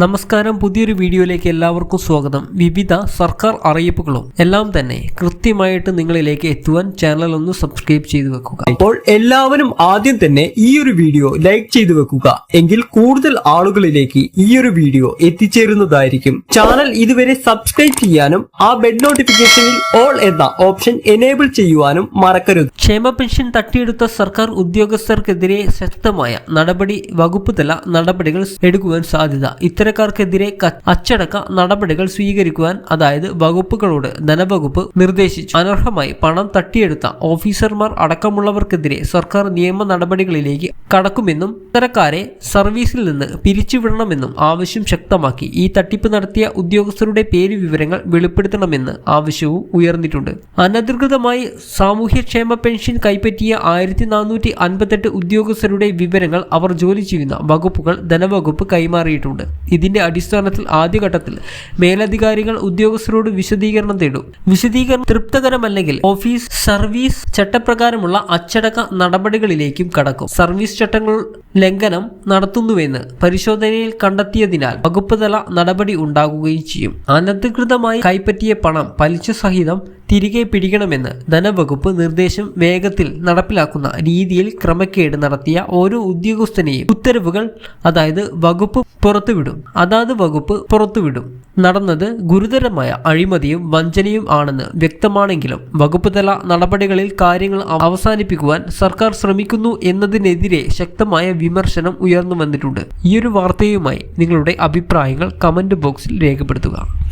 നമസ്കാരം. പുതിയൊരു വീഡിയോയിലേക്ക് എല്ലാവർക്കും സ്വാഗതം. വിവിധ സർക്കാർ അറിയിപ്പുകളും എല്ലാം തന്നെ കൃത്യമായിട്ട് നിങ്ങളിലേക്ക് എത്തുവാൻ ചാനൽ ഒന്ന് സബ്സ്ക്രൈബ് ചെയ്തു വെക്കുക. അപ്പോൾ എല്ലാവരും ആദ്യം തന്നെ ഈ ഒരു വീഡിയോ ലൈക്ക് ചെയ്തു വെക്കുക. എങ്കിൽ കൂടുതൽ ആളുകളിലേക്ക് ഈ ഒരു വീഡിയോ എത്തിച്ചേരുന്നതായിരിക്കും. ചാനൽ ഇതുവരെ സബ്സ്ക്രൈബ് ചെയ്യാനും ആ ബെഡ് നോട്ടിഫിക്കേഷനിൽ ഓൾ എന്ന ഓപ്ഷൻ എനേബിൾ ചെയ്യുവാനും മറക്കരുത്. ക്ഷേമ പെൻഷൻ തട്ടിയെടുത്ത സർക്കാർ ഉദ്യോഗസ്ഥർക്കെതിരെ ശക്തമായ നടപടി വകുപ്പ് തല നടപടികൾ എടുക്കുവാൻ സാധ്യത. ഇത്തരക്കാർക്കെതിരെ അച്ചടക്ക നടപടികൾ സ്വീകരിക്കുവാൻ അതായത് വകുപ്പുകളോട് ധനവകുപ്പ് നിർദ്ദേശിച്ചു. അനർഹമായി പണം തട്ടിയെടുത്ത ഓഫീസർമാർ അടക്കമുള്ളവർക്കെതിരെ സർക്കാർ നിയമ നടപടികളിലേക്ക് കടക്കുമെന്നും ഇത്തരക്കാരെ സർവീസിൽ നിന്ന് പിരിച്ചുവിടണമെന്നും ആവശ്യം ശക്തമാക്കി. ഈ തട്ടിപ്പ് നടത്തിയ ഉദ്യോഗസ്ഥരുടെ പേര് വിവരങ്ങൾ വെളിപ്പെടുത്തണമെന്ന് ആവശ്യവും ഉയർന്നിട്ടുണ്ട്. അനധികൃതമായി സാമൂഹ്യക്ഷേമ പെൻഷൻ കൈപ്പറ്റിയ ആയിരത്തി നാനൂറ്റി അൻപത്തെട്ട് ഉദ്യോഗസ്ഥരുടെ വിവരങ്ങൾ അവർ ജോലി ചെയ്യുന്ന വകുപ്പുകൾ ധനവകുപ്പ് കൈമാറിയിട്ടുണ്ട്. ഇതിന്റെ അടിസ്ഥാനത്തിൽ ആദ്യഘട്ടത്തിൽ മേലധികാരികൾ ഉദ്യോഗസ്ഥരോട് വിശദീകരണം തേടും. വിശദീകരണം തൃപ്തകരമല്ലെങ്കിൽ ഓഫീസ് സർവീസ് ചട്ടപ്രകാരമുള്ള അച്ചടക്ക നടപടികളിലേക്കും കടക്കും. സർവീസ് ചട്ടങ്ങൾ ലംഘനം നടത്തുന്നുവെന്ന് പരിശോധനയിൽ കണ്ടെത്തിയതിനാൽ വകുപ്പ് തല നടപടി ഉണ്ടാകുകയും ചെയ്യും. അനധികൃതമായി കൈപ്പറ്റിയ പണം പലിശ സഹിതം തിരികെ പിടിക്കണമെന്ന് ധനവകുപ്പ് നിർദ്ദേശം വേഗത്തിൽ നടപ്പിലാക്കുന്ന രീതിയിൽ ക്രമക്കേട് നടത്തിയ ഓരോ ഉദ്യോഗസ്ഥനെയും ഉത്തരവുകൾ അതായത് വകുപ്പ് പുറത്തുവിടും. അതാത് വകുപ്പ് പുറത്തുവിടും. നടന്നത് ഗുരുതരമായ അഴിമതിയും വഞ്ചനയും ആണെന്ന് വ്യക്തമാണെങ്കിലും വകുപ്പ് തല നടപടികളിൽ കാര്യങ്ങൾ അവസാനിപ്പിക്കുവാൻ സർക്കാർ ശ്രമിക്കുന്നു എന്നതിനെതിരെ ശക്തമായ വിമർശനം ഉയർന്നു വന്നിട്ടുണ്ട്. ഈ ഒരു വാർത്തയുമായി നിങ്ങളുടെ അഭിപ്രായങ്ങൾ കമന്റ് ബോക്സിൽ രേഖപ്പെടുത്തുക.